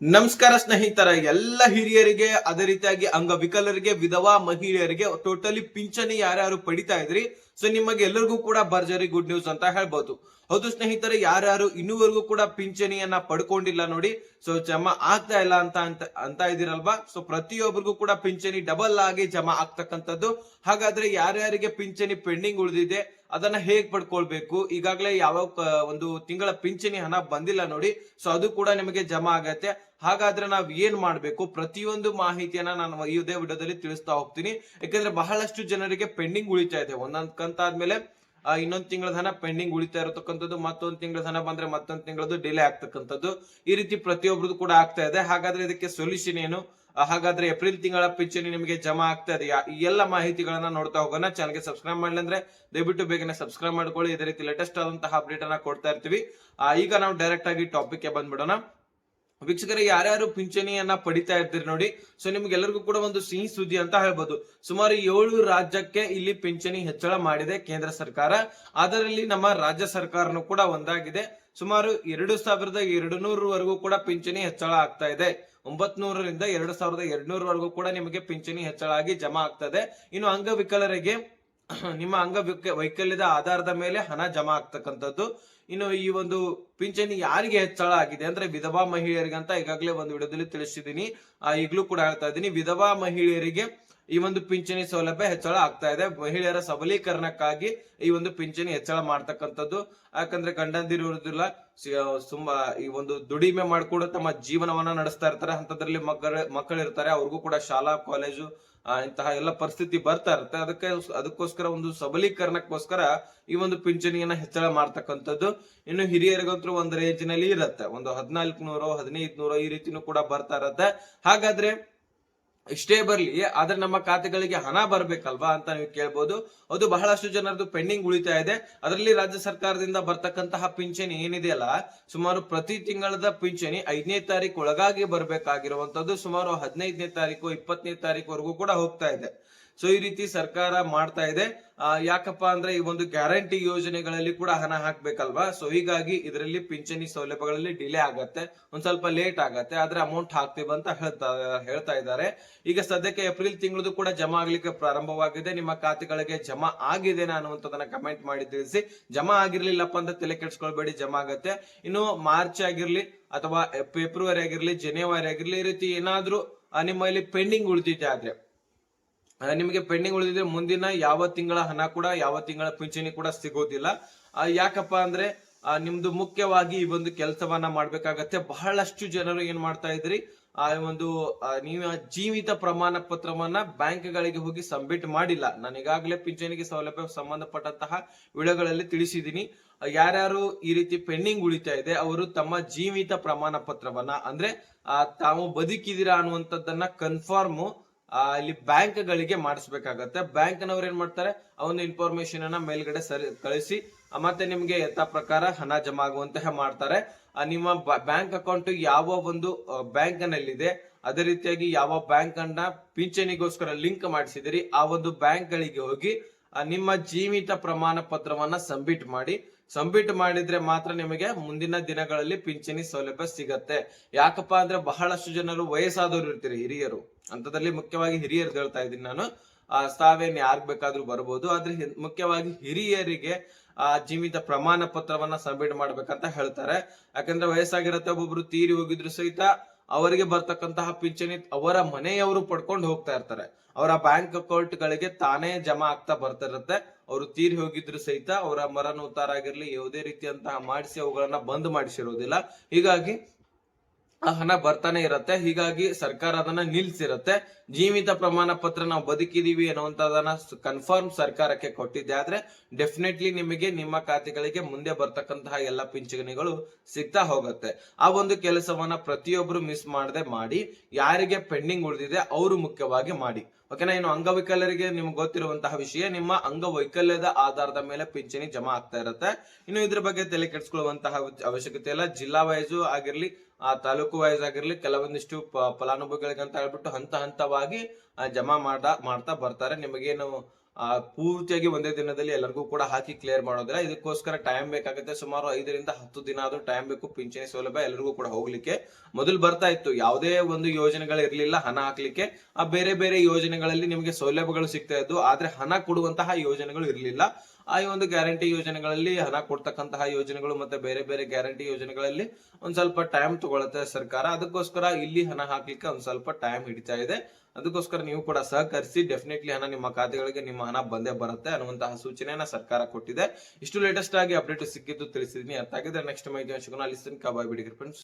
ನಮಸ್ಕಾರ ಸ್ನೇಹಿತರ, ಎಲ್ಲ ಹಿರಿಯರಿಗೆ, ಅದೇ ರೀತಿಯಾಗಿ ಅಂಗವಿಕಲರಿಗೆ, ವಿಧವಾ ಮಹಿಳೆಯರಿಗೆ ಟೋಟಲಿ ಪಿಂಚಣಿ ಯಾರ್ಯಾರು ಪಡಿತಾ ಇದ್ರಿ ಸೊ ನಿಮಗೆ ಎಲ್ಲರಿಗೂ ಕೂಡ ಭರ್ಜರಿ ಗುಡ್ ನ್ಯೂಸ್ ಅಂತ ಹೇಳ್ಬಹುದು ಹೌದು ಸ್ನೇಹಿತರೆ, ಯಾರ್ಯಾರು ಇನ್ನುವರೆಗೂ ಕೂಡ ಪಿಂಚಣಿಯನ್ನ ಪಡ್ಕೊಂಡಿಲ್ಲ ನೋಡಿ ಸೊ ಜಮಾ ಆಗ್ತಾ ಇಲ್ಲ ಅಂತ ಅಂತ ಅಂತ ಇದೀರಲ್ವಾ ಸೊ ಪ್ರತಿಯೊಬ್ಬರಿಗೂ ಕೂಡ ಪಿಂಚಣಿ ಡಬಲ್ ಆಗಿ ಜಮಾ ಆಗ್ತಕ್ಕಂಥದ್ದು. ಹಾಗಾದ್ರೆ ಯಾರ್ಯಾರಿಗೆ ಪಿಂಚಣಿ ಪೆಂಡಿಂಗ್ ಉಳಿದಿದೆ ಅದನ್ನ ಹೇಗ್ ಪಡ್ಕೊಳ್ಬೇಕು? ಈಗಾಗಲೇ ಯಾವ ಒಂದು ತಿಂಗಳ ಪಿಂಚಣಿ ಹಣ ಬಂದಿಲ್ಲ ನೋಡಿ, ಸೊ ಅದು ಕೂಡ ನಿಮಗೆ ಜಮಾ ಆಗತ್ತೆ. ಹಾಗಾದ್ರೆ ನಾವ್ ಏನ್ ಮಾಡ್ಬೇಕು? ಪ್ರತಿಯೊಂದು ಮಾಹಿತಿಯನ್ನ ನಾನು ಇದೇ ವಿಡಿಯೋದಲ್ಲಿ ತಿಳಿಸ್ತಾ ಹೋಗ್ತೀನಿ. ಯಾಕಂದ್ರೆ ಬಹಳಷ್ಟು ಜನರಿಗೆ ಪೆಂಡಿಂಗ್ ಉಳಿತಾ ಇದೆ. ಒಂದೊಂದ್ ಕಂತ ಆದ್ಮೇಲೆ ಇನ್ನೊಂದ್ ತಿಂಗಳ ಹಣ ಪೆಂಡಿಂಗ್ ಉಳಿತಾ ಇರತಕ್ಕಂಥದ್ದು, ಮತ್ತೊಂದ್ ತಿಂಗಳ ಹಣ ಬಂದ್ರೆ ಮತ್ತೊಂದ್ ತಿಂಗಳದ್ದು ಡಿಲೇ ಆಗ್ತಕ್ಕಂಥದ್ದು ಈ ರೀತಿ ಪ್ರತಿಯೊಬ್ಬರದ್ದು ಕೂಡ ಆಗ್ತಾ ಇದೆ. ಹಾಗಾದ್ರೆ ಇದಕ್ಕೆ ಸೊಲ್ಯೂಷನ್ ಏನು? ಹಾಗಾದ್ರೆ ಏಪ್ರಿಲ್ ತಿಂಗಳ ಪಿಂಚಣಿ ನಿಮಗೆ ಜಮಾ ಆಗ್ತಾ ಇದೆಯಾ ಈ ಎಲ್ಲ ಮಾಹಿತಿಗಳನ್ನ ನೋಡ್ತಾ ಹೋಗೋಣ. ಚಾನಲ್ಗೆ ಸಬ್ಸ್ಕ್ರೈಬ್ ಮಾಡಲಿ ಅಂದ್ರೆ ದಯವಿಟ್ಟು ಬೇಗನೆ ಸಬ್ಸ್ಕ್ರೈಬ್ ಮಾಡ್ಕೊಳ್ಳಿ. ಇದೇ ರೀತಿ ಲೇಟೆಸ್ಟ್ ಆದಂತಹ ಅಪ್ಡೇಟ್ ಅನ್ನ ಕೊಡ್ತಾ ಇರ್ತೀವಿ. ಈಗ ನಾವು ಡೈರೆಕ್ಟ್ ಆಗಿ ಟಾಪಿಕ್ಗೆ ಬಂದ್ಬಿಡೋಣ. ವೀಕ್ಷಕರೇ, ಯಾರ್ಯಾರು ಪಿಂಚಣಿಯನ್ನ ಪಡಿತಾ ಇರ್ತೀರಿ ನೋಡಿ. ಸೊ ನಿಮ್ಗೆಲ್ಲರಿಗೂ ಕೂಡ ಒಂದು ಸಿಹಿ ಸುದ್ದಿ ಅಂತ ಹೇಳ್ಬೋದು. ಸುಮಾರು ಏಳು ರಾಜ್ಯಕ್ಕೆ ಇಲ್ಲಿ ಪಿಂಚಣಿ ಹೆಚ್ಚಳ ಮಾಡಿದೆ ಕೇಂದ್ರ ಸರ್ಕಾರ. ಅದರಲ್ಲಿ ನಮ್ಮ ರಾಜ್ಯ ಸರ್ಕಾರನು ಕೂಡ ಒಂದಾಗಿದೆ. ಸುಮಾರು ಎರಡು ಸಾವಿರದ ಎರಡು ಕೂಡ ಪಿಂಚಣಿ ಹೆಚ್ಚಳ ಆಗ್ತಾ ಇದೆ. ಒಂಬತ್ ನೂರರಿಂದ ಎರಡು ಸಾವಿರದ ಎರಡ್ನೂರವರೆಗೂ ಕೂಡ ನಿಮಗೆ ಪಿಂಚಣಿ ಹೆಚ್ಚಳ ಆಗಿ ಜಮಾ ಆಗ್ತದೆ. ಇನ್ನು ಅಂಗವಿಕಲರಿಗೆ ನಿಮ್ಮ ಅಂಗವಿಕ, ವೈಕಲ್ಯದ ಆಧಾರದ ಮೇಲೆ ಹಣ ಜಮಾ ಆಗ್ತಕ್ಕಂಥದ್ದು. ಇನ್ನು ಈ ಒಂದು ಪಿಂಚಣಿ ಯಾರಿಗೆ ಹೆಚ್ಚಳ ಆಗಿದೆ ಅಂದ್ರೆ ವಿಧವಾ ಮಹಿಳೆಯರಿಗೆ ಅಂತ ಈಗಾಗಲೇ ಒಂದು ವಿಡಿಯೋದಲ್ಲಿ ತಿಳಿಸಿದ್ದೀನಿ ಈಗಲೂ ಕೂಡ ಹೇಳ್ತಾ ಇದ್ದೀನಿ. ವಿಧವಾ ಮಹಿಳೆಯರಿಗೆ ಈ ಒಂದು ಪಿಂಚಣಿ ಸೌಲಭ್ಯ ಹೆಚ್ಚಳ ಆಗ್ತಾ ಇದೆ. ಮಹಿಳೆಯರ ಸಬಲೀಕರಣಕ್ಕಾಗಿ ಈ ಒಂದು ಪಿಂಚಣಿ ಹೆಚ್ಚಳ ಮಾಡ್ತಕ್ಕಂಥದ್ದು. ಯಾಕಂದ್ರೆ ಗಂಡಂದಿರುವುದಿಲ್ಲ ತುಂಬಾ ಈ ಒಂದು ದುಡಿಮೆ ಮಾಡ್ಕೊಂಡು ತಮ್ಮ ಜೀವನವನ್ನ ನಡೆಸ್ತಾ ಇರ್ತಾರೆ. ಅಂತದ್ರಲ್ಲಿ ಮಕ್ಕಳ ಮಕ್ಕಳು ಇರ್ತಾರೆ ಅವ್ರಿಗೂ ಕೂಡ ಶಾಲಾ, ಕಾಲೇಜು ಇಂತಹ ಎಲ್ಲ ಪರಿಸ್ಥಿತಿ ಬರ್ತಾ ಇರುತ್ತೆ. ಅದಕ್ಕೆ ಅದಕ್ಕೋಸ್ಕರ ಒಂದು ಸಬಲೀಕರಣಕ್ಕೋಸ್ಕರ ಈ ಒಂದು ಪಿಂಚಣಿಯನ್ನ ಹೆಚ್ಚಳ ಮಾಡ್ತಕ್ಕಂಥದ್ದು. ಇನ್ನು ಹಿರಿಯರಿಗಂತೂ ಒಂದು ರೇಂಜ್ನಲ್ಲಿ ಇರುತ್ತೆ. ಒಂದು ಹದಿನಾಲ್ಕು ನೂರು ಹದಿನೈದು ನೂರು ಈ ರೀತಿನೂ ಕೂಡ ಬರ್ತಾ ಇರತ್ತೆ. ಹಾಗಾದ್ರೆ ಇಷ್ಟೇ ಬರಲಿ. ಆದ್ರೆ ನಮ್ಮ ಖಾತೆಗಳಿಗೆ ಹಣ ಬರ್ಬೇಕಲ್ವಾ ಅಂತ ನೀವು ಕೇಳ್ಬೋದು. ಅದು ಬಹಳಷ್ಟು ಜನರದು ಪೆಂಡಿಂಗ್ ಉಳಿತಾ ಇದೆ. ಅದರಲ್ಲಿ ರಾಜ್ಯ ಸರ್ಕಾರದಿಂದ ಬರ್ತಕ್ಕಂತಹ ಪಿಂಚಣಿ ಏನಿದೆಯಲ್ಲ ಸುಮಾರು ಪ್ರತಿ ತಿಂಗಳದ ಪಿಂಚಣಿ ಐದನೇ ತಾರೀಕು ಒಳಗಾಗಿ ಬರ್ಬೇಕಾಗಿರುವಂತದ್ದು ಸುಮಾರು ಹದಿನೈದನೇ ತಾರೀಕು ಇಪ್ಪತ್ತನೇ ತಾರೀಕುವರೆಗೂ ಕೂಡ ಹೋಗ್ತಾ ಇದೆ. ಸೊ ಈ ರೀತಿ ಸರ್ಕಾರ ಮಾಡ್ತಾ ಇದೆ. ಯಾಕಪ್ಪ ಅಂದ್ರೆ ಈ ಒಂದು ಗ್ಯಾರಂಟಿ ಯೋಜನೆಗಳಲ್ಲಿ ಕೂಡ ಹಣ ಹಾಕ್ಬೇಕಲ್ವಾ? ಸೊ ಹೀಗಾಗಿ ಇದರಲ್ಲಿ ಪಿಂಚಣಿ ಸೌಲಭ್ಯಗಳಲ್ಲಿ ಡಿಲೇ ಆಗತ್ತೆ. ಒಂದ್ ಸ್ವಲ್ಪ ಲೇಟ್ ಆಗತ್ತೆ. ಆದ್ರೆ ಅಮೌಂಟ್ ಹಾಕ್ತೀವಿ ಅಂತ ಹೇಳ್ತಾ ಹೇಳ್ತಾ ಇದ್ದಾರೆ. ಈಗ ಸದ್ಯಕ್ಕೆ ಏಪ್ರಿಲ್ ತಿಂಗಳದು ಕೂಡ ಜಮಾ ಆಗ್ಲಿಕ್ಕೆ ಪ್ರಾರಂಭವಾಗಿದೆ. ನಿಮ್ಮ ಖಾತೆಗಳಿಗೆ ಜಮಾ ಆಗಿದೆನಾ ಅನ್ನುವಂಥದ್ದನ್ನ ಕಮೆಂಟ್ ಮಾಡಿ ತಿಳಿಸಿ. ಜಮಾ ಆಗಿರ್ಲಿಲ್ಲಪ್ಪ ಅಂತ ತಲೆ ಕೆಡ್ಸ್ಕೊಳ್ಬೇಡಿ, ಜಮಾ ಆಗತ್ತೆ. ಇನ್ನು ಮಾರ್ಚ್ ಆಗಿರ್ಲಿ ಅಥವಾ ಫೆಬ್ರವರಿ ಆಗಿರ್ಲಿ, ಜನವರಿ ಆಗಿರ್ಲಿ, ಈ ರೀತಿ ಏನಾದ್ರೂ ನಿಮ್ಮಲ್ಲಿ ಪೆಂಡಿಂಗ್ ಉಳಿದಿದೆ ಆದ್ರೆ. ನಿಮಗೆ ಪೆಂಡಿಂಗ್ ಉಳಿದಿದ್ರೆ ಮುಂದಿನ ಯಾವ ತಿಂಗಳ ಹಣ ಕೂಡ, ಯಾವ ತಿಂಗಳ ಪಿಂಚಣಿ ಕೂಡ ಸಿಗೋದಿಲ್ಲ. ಯಾಕಪ್ಪ ಅಂದ್ರೆ ನಿಮ್ದು ಮುಖ್ಯವಾಗಿ ಈ ಒಂದು ಕೆಲಸವನ್ನ ಮಾಡ್ಬೇಕಾಗತ್ತೆ. ಬಹಳಷ್ಟು ಜನರು ಏನ್ ಮಾಡ್ತಾ ಇದ್ರಿ, ಆ, ಒಂದು ನೀವು ಜೀವಿತ ಪ್ರಮಾಣ ಪತ್ರವನ್ನ ಬ್ಯಾಂಕ್ಗಳಿಗೆ ಹೋಗಿ ಸಬ್ಮಿಟ್ ಮಾಡಿಲ್ಲ. ನಾನು ಈಗಾಗಲೇ ಪಿಂಚಣಿಗೆ ಸೌಲಭ್ಯ ಸಂಬಂಧಪಟ್ಟಂತಹ ವಿಡಿಯೋಗಳಲ್ಲಿ ತಿಳಿಸಿದೀನಿ ಯಾರ್ಯಾರು ಈ ರೀತಿ ಪೆಂಡಿಂಗ್ ಉಳಿತಾ ಇದೆ, ಅವರು ತಮ್ಮ ಜೀವಿತ ಪ್ರಮಾಣ ಪತ್ರವನ್ನ, ಅಂದ್ರೆ ತಾವು ಬದುಕಿದಿರಾ ಅನ್ನುವಂಥದ್ದನ್ನ ಕನ್ಫರ್ಮ್ ಇಲ್ಲಿ ಬ್ಯಾಂಕ್ ಗಳಿಗೆ ಮಾಡಿಸ್ಬೇಕಾಗತ್ತೆ. ಬ್ಯಾಂಕ್ ನವ್ರು ಏನ್ ಮಾಡ್ತಾರೆ? ಆ ಒಂದು ಇನ್ಫಾರ್ಮೇಶನ್ ಅನ್ನ ಮೇಲ್ಗಡೆ ಸರಿ ಕಳಿಸಿ ಮತ್ತೆ ನಿಮ್ಗೆ ಯಥಾ ಪ್ರಕಾರ ಹಣ ಜಮಾ ಆಗುವಂತಹ ಮಾಡ್ತಾರೆ. ಆ, ನಿಮ್ಮ ಬ್ಯಾಂಕ್ ಅಕೌಂಟ್ ಯಾವ ಒಂದು ಬ್ಯಾಂಕ್ ನಲ್ಲಿದೆ ಅದೇ ರೀತಿಯಾಗಿ ಯಾವ ಬ್ಯಾಂಕ್ ಅನ್ನ ಪಿಂಚಣಿಗೋಸ್ಕರ ಲಿಂಕ್ ಮಾಡಿಸಿದಿರಿ ಆ ಒಂದು ಬ್ಯಾಂಕ್ ಗಳಿಗೆ ಹೋಗಿ ನಿಮ್ಮ ಜೀವಿತ ಪ್ರಮಾಣ ಪತ್ರವನ್ನ ಸಬ್ಮಿಟ್ ಮಾಡಿ ಸಬ್ಮಿಟ್ ಮಾಡಿದ್ರೆ ಮಾತ್ರ ನಿಮಗೆ ಮುಂದಿನ ದಿನಗಳಲ್ಲಿ ಪಿಂಚಣಿ ಸೌಲಭ್ಯ ಸಿಗತ್ತೆ. ಯಾಕಪ್ಪ ಅಂದ್ರೆ ಬಹಳಷ್ಟು ಜನರು ವಯಸ್ಸಾದವರು ಇರ್ತೀರಿ, ಹಿರಿಯರು. ಅಂತದಲ್ಲಿ ಮುಖ್ಯವಾಗಿ ಹಿರಿಯರು ಹೇಳ್ತಾ ಇದ್ದೀನಿ ನಾನು. ಆ, ತಾವೇನ್ ಯಾರ್ ಬೇಕಾದ್ರೂ ಬರ್ಬೋದು. ಆದ್ರೆ ಮುಖ್ಯವಾಗಿ ಹಿರಿಯರಿಗೆ, ಆ, ಜೀವಿತ ಪ್ರಮಾಣ ಪತ್ರವನ್ನ ಸಬ್ಮಿಟ್ ಮಾಡ್ಬೇಕಂತ ಹೇಳ್ತಾರೆ. ಯಾಕಂದ್ರೆ ವಯಸ್ಸಾಗಿರತ್ತೆ, ಒಬ್ಬೊಬ್ರು ತೀರಿ ಹೋಗಿದ್ರು ಸಹಿತ ಅವರಿಗೆ ಬರ್ತಕ್ಕಂತಹ ಪಿಂಚಣಿ ಅವರ ಮನೆಯವರು ಪಡ್ಕೊಂಡು ಹೋಗ್ತಾ ಇರ್ತಾರೆ. ಅವರ ಬ್ಯಾಂಕ್ ಅಕೌಂಟ್ ಗಳಿಗೆ ತಾನೇ ಜಮಾ ಆಗ್ತಾ ಬರ್ತಿರುತ್ತೆ ಅವರು ತೀರಿ ಹೋಗಿದ್ರು ಸಹಿತ ಅವರ ಮರಣ ಉತ್ತಾರ ಆಗಿರ್ಲಿ, ಯಾವುದೇ ರೀತಿಯಂತಹ ಮಾಡಿಸಿ ಅವುಗಳನ್ನ ಬಂದ್ ಮಾಡಿಸಿರೋದಿಲ್ಲ. ಹೀಗಾಗಿ ಆ ಹಣ ಬರ್ತಾನೆ ಇರತ್ತೆ. ಹೀಗಾಗಿ ಸರ್ಕಾರ ಅದನ್ನ ನಿಲ್ಸಿರುತ್ತೆ. ಜೀವಿತ ಪ್ರಮಾಣ ಪತ್ರ ನಾವು ಬದುಕಿದೀವಿ ಅನ್ನುವಂತದನ್ನ ಕನ್ಫರ್ಮ್ ಸರ್ಕಾರಕ್ಕೆ ಕೊಟ್ಟಿದ್ದೆ. ಆದ್ರೆ ಡೆಫಿನೆಟ್ಲಿ ನಿಮಗೆ ನಿಮ್ಮ ಖಾತೆಗಳಿಗೆ ಮುಂದೆ ಬರ್ತಕ್ಕಂತಹ ಎಲ್ಲ ಪಿಂಚಣಿಗಳು ಸಿಗ್ತಾ ಹೋಗುತ್ತೆ. ಆ ಒಂದು ಕೆಲಸವನ್ನ ಪ್ರತಿಯೊಬ್ರು ಮಿಸ್ ಮಾಡದೆ ಮಾಡಿ, ಯಾರಿಗೆ ಪೆಂಡಿಂಗ್ ಉಳಿದಿದೆ ಅವರು ಮುಖ್ಯವಾಗಿ ಮಾಡಿ. ಓಕೆನಾ ಇನ್ನು ಅಂಗವಿಕಲರಿಗೆ ನಿಮ್ಗೆ ಗೊತ್ತಿರುವಂತಹ ವಿಷಯ, ನಿಮ್ಮ ಅಂಗವೈಕಲ್ಯದ ಆಧಾರದ ಮೇಲೆ ಪಿಂಚಣಿ ಜಮಾ ಆಗ್ತಾ ಇರುತ್ತೆ. ಇನ್ನು ಇದ್ರ ಬಗ್ಗೆ ತಲೆ ಕೆಡಿಸ್ಕೊಳ್ಳುವಂತಹ ಅವಶ್ಯಕತೆ ಇಲ್ಲ. ಜಿಲ್ಲಾ ವೈಸು ಆಗಿರ್ಲಿ ಆ ತಾಲೂಕು ವೈಸ್ ಆಗಿರ್ಲಿ ಕೆಲವೊಂದಿಷ್ಟು ಪ- ಫಲಾನುಭವಿಗಳಿಗೆ ಅಂತ ಹೇಳ್ಬಿಟ್ಟು ಹಂತ ಹಂತವಾಗಿ ಜಮಾ ಮಾಡ ಮಾಡ್ತಾ ಬರ್ತಾರೆ. ನಿಮಗೇನು ಪೂರ್ತಿಯಾಗಿ ಒಂದೇ ದಿನದಲ್ಲಿ ಎಲ್ಲರಿಗೂ ಕೂಡ ಹಾಕಿ ಕ್ಲಿಯರ್ ಮಾಡೋದಿಲ್ಲ. ಇದಕ್ಕೋಸ್ಕರ ಟೈಮ್ ಬೇಕಾಗುತ್ತೆ. ಸುಮಾರು ಐದರಿಂದ ಹತ್ತು ದಿನ ಆದ್ರೂ ಟೈಮ್ ಬೇಕು. ಪಿಂಚಣಿ ಸೌಲಭ್ಯ ಎಲ್ಲರಿಗೂ ಕೂಡ ಹೋಗ್ಲಿಕ್ಕೆ. ಮೊದಲು ಬರ್ತಾ ಇತ್ತು. ಯಾವುದೇ ಒಂದು ಯೋಜನೆಗಳು ಇರಲಿಲ್ಲ. ಹಣ ಹಾಕ್ಲಿಕ್ಕೆ. ಆ, ಬೇರೆ ಬೇರೆ ಯೋಜನೆಗಳಲ್ಲಿ ನಿಮಗೆ ಸೌಲಭ್ಯಗಳು ಸಿಗ್ತಾ ಇದ್ದು, ಆದ್ರೆ ಹಣ ಕೊಡುವಂತಹ ಯೋಜನೆಗಳು ಇರಲಿಲ್ಲ. ಆ ಒಂದು ಗ್ಯಾರಂಟಿ ಯೋಜನೆಗಳಲ್ಲಿ ಹಣ ಕೊಡ್ತಕ್ಕಂತಹ ಯೋಜನೆಗಳು ಮತ್ತೆ ಬೇರೆ ಬೇರೆ ಗ್ಯಾರಂಟಿ ಯೋಜನೆಗಳಲ್ಲಿ ಒಂದ್ ಸ್ವಲ್ಪ ಟೈಮ್ ತಗೊಳತ್ತೆ ಸರ್ಕಾರ. ಅದಕ್ಕೋಸ್ಕರ ಇಲ್ಲಿ ಹಣ ಹಾಕ್ಲಿಕ್ಕೆ ಒಂದ್ ಸ್ವಲ್ಪ ಟೈಮ್ ಹಿಡಿತಾ ಇದೆ. ಅದಕ್ಕೋಸ್ಕರ ನೀವು ಕೂಡ ಸಹಕರಿಸಿ ಡೆಫಿನೆಟ್ಲಿ ಹಣ ನಿಮ್ಮ ಖಾತೆಗಳಿಗೆ ನಿಮ್ಮ ಹಣ ಬಂದೇ ಬರುತ್ತೆ ಅನ್ನುವಂತಹ ಸೂಚನೆಯನ್ನ ಸರ್ಕಾರ ಕೊಟ್ಟಿದೆ. ಇಷ್ಟು ಲೇಟೆಸ್ಟ್ ಆಗಿ ಅಪ್ಡೇಟ್ ಸಿಕ್ಕಿದ್ದು ತಿಳಿಸಿದೀನಿ. ಅರ್ಥ ಆಗಿದ್ರೆ ನೆಕ್ಸ್ಟ್ ಹಂಚ್ಕೊಂಡು ಅಲ್ಲಿ ಕಬಾಯ್ ಬಿಡಿಗೆ ಬಿಡಿ ಫ್ರೆಂಡ್ಸ್